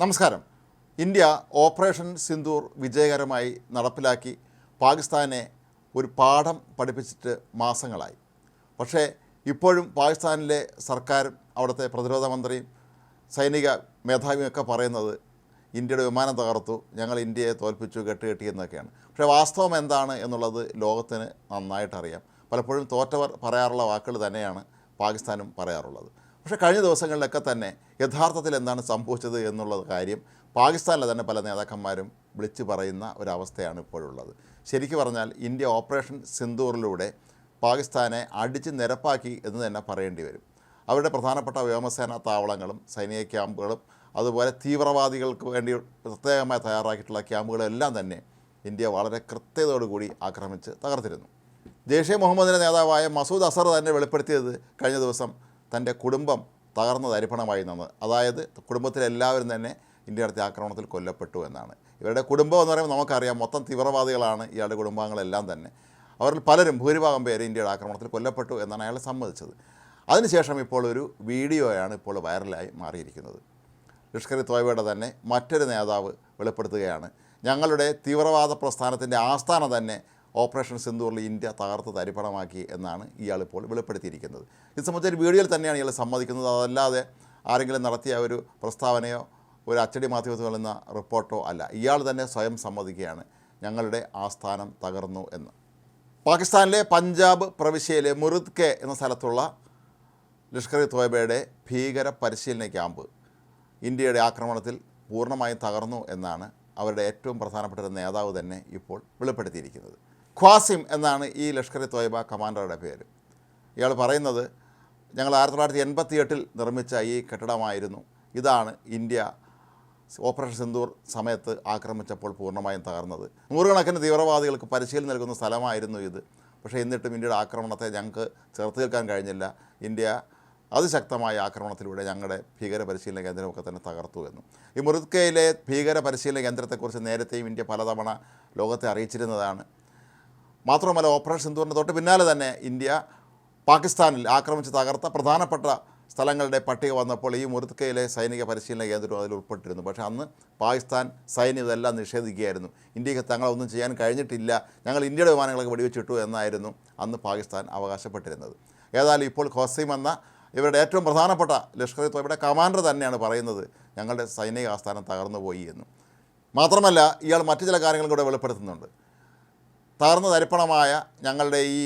നമസ്കാരം. India operation Sindoor വിജയകരമായി നടപ്പിലാക്കി പാകിസ്ഥാനെ ഒരു പാഠം പഠിപ്പിച്ചിട്ട് മാസങ്ങളായി. പക്ഷേ ഇപ്പോഴും പാകിസ്ഥാനിലെ സർക്കാരും അവിടുത്തെ പ്രതിരോധ മന്ത്രിയും സൈനിക മേധാവിയൊക്കെ പറയുന്നത് ഇന്ത്യയുടെ വിമാനം തകർത്തു ഞങ്ങൾ ഇന്ത്യയെ തോൽപ്പിച്ചു കെട്ടുകെട്ടി എന്നൊക്കെയാണ്. പക്ഷേ വാസ്തവം എന്താണ് എന്നുള്ളത് ലോകത്തിന് നന്നായിട്ടറിയാം. പലപ്പോഴും തോറ്റവർ പറയാറുള്ള വാക്കുകൾ തന്നെയാണ് പാകിസ്ഥാനും പറയാറുള്ളത്. പക്ഷേ കഴിഞ്ഞ ദിവസങ്ങളിലൊക്കെ തന്നെ യഥാർത്ഥത്തിൽ എന്താണ് സംഭവിച്ചത് എന്നുള്ള കാര്യം പാകിസ്ഥാനിലെ തന്നെ പല നേതാക്കന്മാരും വിളിച്ചു പറയുന്ന ഒരവസ്ഥയാണ് ഇപ്പോഴുള്ളത്. ശരിക്കു പറഞ്ഞാൽ ഇന്ത്യ ഓപ്പറേഷൻ സിന്ദൂറിലൂടെ പാകിസ്ഥാനെ അടിച്ച് നിരപ്പാക്കി എന്ന് തന്നെ പറയേണ്ടി വരും. അവരുടെ പ്രധാനപ്പെട്ട വ്യോമസേന താവളങ്ങളും സൈനിക ക്യാമ്പുകളും അതുപോലെ തീവ്രവാദികൾക്ക് വേണ്ടി പ്രത്യേകമായി തയ്യാറാക്കിയിട്ടുള്ള ക്യാമ്പുകളെല്ലാം തന്നെ ഇന്ത്യ വളരെ കൃത്യതയോടുകൂടി ആക്രമിച്ച് തകർത്തിരുന്നു. ജെയ്ഷെ മുഹമ്മദിന്റെ നേതാവായ മസൂദ് അസർ തന്നെ വെളിപ്പെടുത്തിയത് കഴിഞ്ഞ ദിവസം തന്റെ കുടുംബം തകർന്ന തരിപ്പണമായി നിന്ന് അതായത് കുടുംബത്തിലെല്ലാവരും തന്നെ ഇന്ത്യ നടത്തിയ ആക്രമണത്തിൽ കൊല്ലപ്പെട്ടു എന്നാണ്. ഇവരുടെ കുടുംബം എന്ന് പറയുമ്പോൾ നമുക്കറിയാം മൊത്തം തീവ്രവാദികളാണ് ഇയാളുടെ കുടുംബാംഗങ്ങളെല്ലാം തന്നെ. അവരിൽ പലരും ഭൂരിഭാഗം പേര് ഇന്ത്യയുടെ ആക്രമണത്തിൽ കൊല്ലപ്പെട്ടു എന്നാണ് അയാൾ സമ്മതിച്ചത്. അതിനുശേഷം ഇപ്പോൾ ഒരു വീഡിയോയാണ് ഇപ്പോൾ വൈറലായി മാറിയിരിക്കുന്നത്. ലഷ്കർ ഇ തന്നെ മറ്റൊരു നേതാവ് വെളിപ്പെടുത്തുകയാണ്. ഞങ്ങളുടെ തീവ്രവാദ പ്രസ്ഥാനത്തിന്റെ ആസ്ഥാനം തന്നെ ഓപ്പറേഷൻ സിന്ദൂറിൽ ഇന്ത്യ തകർത്ത് തരിപ്പണമാക്കി എന്നാണ് ഇയാൾ ഇപ്പോൾ വെളിപ്പെടുത്തിയിരിക്കുന്നത്. ഇത് സംബന്ധിച്ച ഒരു വീഡിയോയിൽ തന്നെയാണ് ഇയാൾ സമ്മതിക്കുന്നത്. അതല്ലാതെ ആരെങ്കിലും നടത്തിയ ഒരു പ്രസ്താവനയോ ഒരു അച്ചടി മാധ്യമത്തിൽ നിന്ന റിപ്പോർട്ടോ അല്ല. ഇയാൾ തന്നെ സ്വയം സമ്മതിക്കുകയാണ്. ഞങ്ങളുടെ ആസ്ഥാനം തകർന്നു എന്ന്. പാകിസ്ഥാനിലെ പഞ്ചാബ് പ്രവിശ്യയിലെ മുറുദ് കെ എന്ന സ്ഥലത്തുള്ള ലഷ്കർ ഇ തോയബയുടെ ഭീകര പരിശീലന ക്യാമ്പ് ഇന്ത്യയുടെ ആക്രമണത്തിൽ പൂർണമായും തകർന്നു എന്നാണ് അവരുടെ ഏറ്റവും പ്രധാനപ്പെട്ട ഒരു നേതാവ് തന്നെ ഇപ്പോൾ വെളിപ്പെടുത്തിയിരിക്കുന്നത്. ഖ്വാസിം എന്നാണ് ഈ ലഷ്കർ ഇ തോയ്ബ കമാൻഡറുടെ പേര്. ഇയാൾ പറയുന്നത് ഞങ്ങൾ ആയിരത്തി തൊള്ളായിരത്തി എൺപത്തി എട്ടിൽ നിർമ്മിച്ച ഈ കെട്ടിടമായിരുന്നു. ഇതാണ് ഇന്ത്യ ഓപ്പറേഷൻ സിന്ദൂർ സമയത്ത് ആക്രമിച്ചപ്പോൾ പൂർണമായും തകർന്നത്. നൂറുകണക്കിന് തീവ്രവാദികൾക്ക് പരിശീലനം നൽകുന്ന സ്ഥലമായിരുന്നു ഇത്. പക്ഷേ എന്നിട്ടും ഇന്ത്യയുടെ ആക്രമണത്തെ ഞങ്ങൾക്ക് ചെറുത്ത് നിൽക്കാൻ കഴിഞ്ഞില്ല. ഇന്ത്യ അതിശക്തമായ ആക്രമണത്തിലൂടെ ഞങ്ങളുടെ ഭീകര പരിശീലന കേന്ദ്രമൊക്കെ തന്നെ തകർത്തു എന്നും. ഈ മുറുക്കയിലെ ഭീകര പരിശീലന കേന്ദ്രത്തെക്കുറിച്ച് നേരത്തെയും ഇന്ത്യ പലതവണ ലോകത്തെ അറിയിച്ചിരുന്നതാണ്. മാത്രമല്ല ഓപ്പറേഷൻ സിന്ദൂറിന് തൊട്ട് പിന്നാലെ തന്നെ ഇന്ത്യ പാകിസ്ഥാനിൽ ആക്രമിച്ച് തകർത്ത പ്രധാനപ്പെട്ട സ്ഥലങ്ങളുടെ പട്ടിക വന്നപ്പോൾ ഈ മുറുത്കയിലെ സൈനിക പരിശീലന കേന്ദ്രം അതിൽ ഉൾപ്പെട്ടിരുന്നു. പക്ഷേ അന്ന് പാകിസ്ഥാൻ സൈന്യം ഇതെല്ലാം നിഷേധിക്കുകയായിരുന്നു. ഇന്ത്യയ്ക്ക് തങ്ങളൊന്നും ചെയ്യാൻ കഴിഞ്ഞിട്ടില്ല. ഞങ്ങൾ ഇന്ത്യയുടെ വിമാനങ്ങളൊക്കെ വെടിവെച്ചിട്ടു എന്നായിരുന്നു അന്ന് പാകിസ്ഥാൻ അവകാശപ്പെട്ടിരുന്നത്. ഏതായാലും ഇപ്പോൾ ഖോസീം എന്ന ഇവരുടെ ഏറ്റവും പ്രധാനപ്പെട്ട ലഷ്കർ ഇ കമാൻഡർ തന്നെയാണ് പറയുന്നത് ഞങ്ങളുടെ സൈനിക ആസ്ഥാനം തകർന്നു പോയി എന്നും. മാത്രമല്ല ഇയാൾ മറ്റു ചില കാര്യങ്ങളും കൂടെ വെളിപ്പെടുത്തുന്നുണ്ട്. തകർന്ന തരിപ്പണമായ ഞങ്ങളുടെ ഈ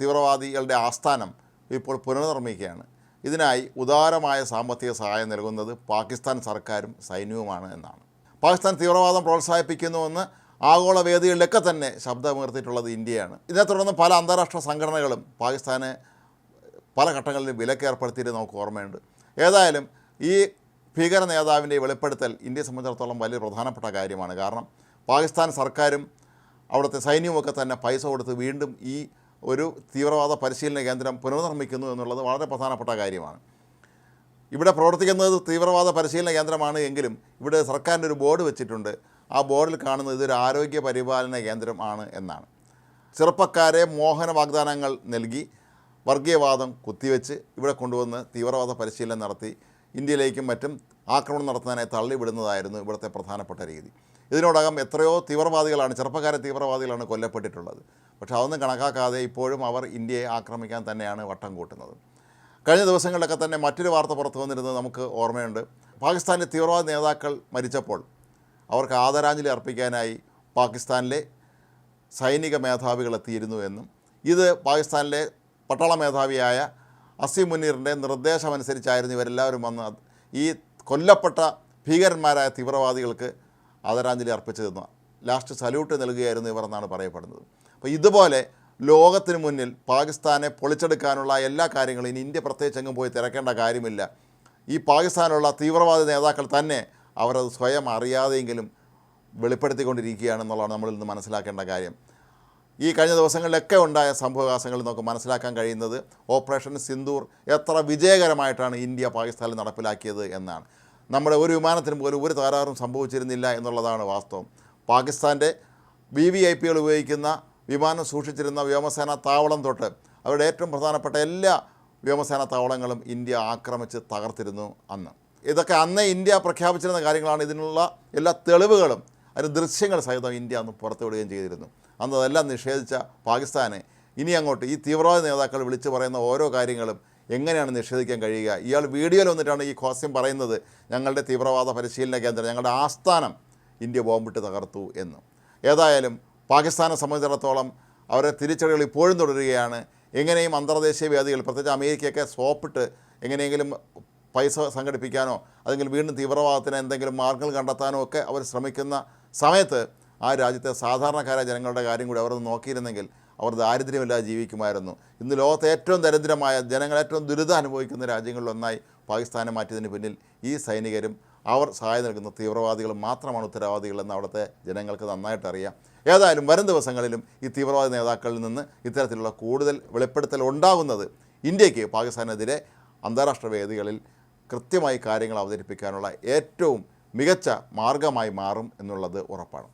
തീവ്രവാദികളുടെ ആസ്ഥാനം ഇപ്പോൾ പുനർനിർമ്മിക്കുകയാണ്. ഇതിനായി ഉദാരമായ സാമ്പത്തിക സഹായം നൽകുന്നത് പാകിസ്ഥാൻ സർക്കാരും സൈന്യവുമാണ് എന്നാണ്. പാകിസ്ഥാൻ തീവ്രവാദം പ്രോത്സാഹിപ്പിക്കുന്നുവെന്ന് ആഗോള വേദികളിലൊക്കെ തന്നെ ശബ്ദമുയർത്തിയിട്ടുള്ളത് ഇന്ത്യയാണ്. ഇതിനെ തുടർന്ന് പല അന്താരാഷ്ട്ര സംഘടനകളും പാകിസ്ഥാന് പല ഘട്ടങ്ങളിലും വിലക്ക് ഏർപ്പെടുത്തിയിട്ട് നമുക്ക് ഓർമ്മയുണ്ട്. ഏതായാലും ഈ ഭീകര നേതാവിന്റെ വെളിപ്പെടുത്തൽ ഇന്ത്യയെ സംബന്ധിച്ചിടത്തോളം വലിയ പ്രധാനപ്പെട്ട കാര്യമാണ്. കാരണം പാകിസ്ഥാൻ സർക്കാരും അവിടുത്തെ സൈന്യമൊക്കെ തന്നെ പൈസ കൊടുത്ത് വീണ്ടും ഈ ഒരു തീവ്രവാദ പരിശീലന കേന്ദ്രം പുനർനിർമ്മിക്കുന്നു എന്നുള്ളത് വളരെ പ്രധാനപ്പെട്ട കാര്യമാണ്. ഇവിടെ പ്രവർത്തിക്കുന്നത് തീവ്രവാദ പരിശീലന കേന്ദ്രമാണ് എങ്കിലും ഇവിടെ സർക്കാരിന്റെ ഒരു ബോർഡ് വെച്ചിട്ടുണ്ട്. ആ ബോർഡിൽ കാണുന്നത് ഇതൊരു ആരോഗ്യ പരിപാലന കേന്ദ്രം ആണ് എന്നാണ്. ചെറുപ്പക്കാരെ മോഹന വാഗ്ദാനങ്ങൾ നൽകി വർഗീയവാദം കുത്തിവെച്ച് ഇവിടെ കൊണ്ടുവന്ന് തീവ്രവാദ പരിശീലനം നടത്തി. ഇന്ത്യയിലേക്കും മറ്റും ആക്രമണം നടത്താനായി തള്ളിവിടുന്നതായിരുന്നു ഇവിടുത്തെ പ്രധാനപ്പെട്ട രീതി. ഇതിനോടകം എത്രയോ തീവ്രവാദികളാണ് ചെറുപ്പക്കാരെ തീവ്രവാദികളാണ് കൊല്ലപ്പെട്ടിട്ടുള്ളത്. പക്ഷേ അതൊന്നും കണക്കാക്കാതെ ഇപ്പോഴും അവർ ഇന്ത്യയെ ആക്രമിക്കാൻ തന്നെയാണ് വട്ടം കൂട്ടുന്നത്. കഴിഞ്ഞ ദിവസങ്ങളിലൊക്കെ തന്നെ മറ്റൊരു വാർത്ത പുറത്തു വന്നിരുന്നത് നമുക്ക് ഓർമ്മയുണ്ട്. പാകിസ്ഥാനിലെ തീവ്രവാദ നേതാക്കൾ മരിച്ചപ്പോൾ അവർക്ക് ആദരാഞ്ജലി അർപ്പിക്കാനായി പാകിസ്ഥാനിലെ സൈനിക മേധാവികൾ എത്തിയിരുന്നു എന്നും ഇത് പാകിസ്ഥാനിലെ പട്ടാള മേധാവിയായ അസീം മുനീറിന്റെ നിർദ്ദേശമനുസരിച്ചായിരുന്നു ഇവരെല്ലാവരും വന്ന് ഈ കൊല്ലപ്പെട്ട ഭീകരന്മാരായ തീവ്രവാദികൾക്ക് ആദരാഞ്ജലി അർപ്പിച്ചതെന്ന് ലാസ്റ്റ് സല്യൂട്ട് നൽകുകയായിരുന്നു ഇവർ എന്നാണ് പറയപ്പെടുന്നത്. അപ്പോൾ ഇതുപോലെ ലോകത്തിന് മുന്നിൽ പാകിസ്ഥാനെ പൊളിച്ചെടുക്കാനുള്ള എല്ലാ കാര്യങ്ങളും ഇനി ഇന്ത്യ പ്രത്യേകിച്ച് എങ്ങും പോയി തിരക്കേണ്ട കാര്യമില്ല. ഈ പാകിസ്ഥാനുള്ള തീവ്രവാദി നേതാക്കൾ തന്നെ അവരത് സ്വയം അറിയാതെയെങ്കിലും വെളിപ്പെടുത്തിക്കൊണ്ടിരിക്കുകയാണെന്നുള്ളതാണ് നമ്മളിൽ നിന്ന് മനസ്സിലാക്കേണ്ട കാര്യം. ഈ കഴിഞ്ഞ ദിവസങ്ങളിലൊക്കെ ഉണ്ടായ സംഭവവികാസങ്ങളിൽ നമുക്ക് മനസ്സിലാക്കാൻ കഴിയുന്നത് ഓപ്പറേഷൻ സിന്ദൂർ എത്ര വിജയകരമായിട്ടാണ് ഇന്ത്യ പാകിസ്ഥാനിൽ നടപ്പിലാക്കിയത് എന്നാണ്. നമ്മുടെ ഒരു വിമാനത്തിനും പോലും ഒരു തകരാറും സംഭവിച്ചിരുന്നില്ല എന്നുള്ളതാണ് വാസ്തവം. പാകിസ്ഥാന്റെ വി വി ഐ പികൾ ഉപയോഗിക്കുന്ന വിമാനം സൂക്ഷിച്ചിരുന്ന വ്യോമസേന താവളം തൊട്ട് അവരുടെ ഏറ്റവും പ്രധാനപ്പെട്ട എല്ലാ വ്യോമസേന താവളങ്ങളും ഇന്ത്യ ആക്രമിച്ച് തകർത്തിരുന്നു അന്ന്. ഇതൊക്കെ അന്നേ ഇന്ത്യ പ്രഖ്യാപിച്ചിരുന്ന കാര്യങ്ങളാണ്. ഇതിനുള്ള എല്ലാ തെളിവുകളും അതിന് ദൃശ്യങ്ങൾ സഹിതം ഇന്ത്യ അന്ന് പുറത്തുവിടുകയും ചെയ്തിരുന്നു. അന്ന് അതെല്ലാം നിഷേധിച്ച പാകിസ്ഥാനെ. ഇനി അങ്ങോട്ട് ഈ തീവ്രവാദ നേതാക്കൾ വിളിച്ചു പറയുന്ന ഓരോ കാര്യങ്ങളും എങ്ങനെയാണ് നിഷേധിക്കാൻ കഴിയുക? ഇയാൾ വീഡിയോയിൽ വന്നിട്ടാണ് ഈ ഖോസ്യം പറയുന്നത് ഞങ്ങളുടെ തീവ്രവാദ പരിശീലന കേന്ദ്രം ഞങ്ങളുടെ ആസ്ഥാനം ഇന്ത്യ ബോംബിട്ട് തകർത്തു എന്ന്. ഏതായാലും പാകിസ്ഥാനെ സംബന്ധിച്ചിടത്തോളം അവരെ തിരിച്ചടികൾ ഇപ്പോഴും തുടരുകയാണ്. എങ്ങനെയും അന്തർദേശീയ വേദികൾ പ്രത്യേകിച്ച് അമേരിക്കയൊക്കെ സോപ്പിട്ട് എങ്ങനെയെങ്കിലും പൈസ സംഘടിപ്പിക്കാനോ അല്ലെങ്കിൽ വീണ്ടും തീവ്രവാദത്തിന് എന്തെങ്കിലും മാർഗങ്ങൾ കണ്ടെത്താനോ ഒക്കെ അവർ ശ്രമിക്കുന്ന സമയത്ത് ആ രാജ്യത്തെ സാധാരണക്കാരായ ജനങ്ങളുടെ കാര്യം കൂടി അവർ നോക്കിയിരുന്നെങ്കിൽ അവർ ദാരിദ്ര്യമില്ലാതെ ജീവിക്കുമായിരുന്നു. ഇന്ന് ലോകത്തെ ഏറ്റവും ദരിദ്രമായ ജനങ്ങൾ ഏറ്റവും ദുരിതം അനുഭവിക്കുന്ന രാജ്യങ്ങളിലൊന്നായി പാകിസ്ഥാനെ മാറ്റിയതിന് പിന്നിൽ ഈ സൈനികരും അവർ സഹായം നൽകുന്ന തീവ്രവാദികളും മാത്രമാണ് ഉത്തരവാദികളെന്ന് അവിടുത്തെ ജനങ്ങൾക്ക് നന്നായിട്ട് അറിയാം. ഏതായാലും വരും ദിവസങ്ങളിലും ഈ തീവ്രവാദ നേതാക്കളിൽ നിന്ന് ഇത്തരത്തിലുള്ള കൂടുതൽ വെളിപ്പെടുത്തൽ ഉണ്ടാകുന്നത് ഇന്ത്യയ്ക്ക് പാകിസ്ഥാനെതിരെ അന്താരാഷ്ട്ര വേദികളിൽ കൃത്യമായി കാര്യങ്ങൾ അവതരിപ്പിക്കാനുള്ള ഏറ്റവും മികച്ച മാർഗമായി മാറും എന്നുള്ളത് ഉറപ്പാണ്.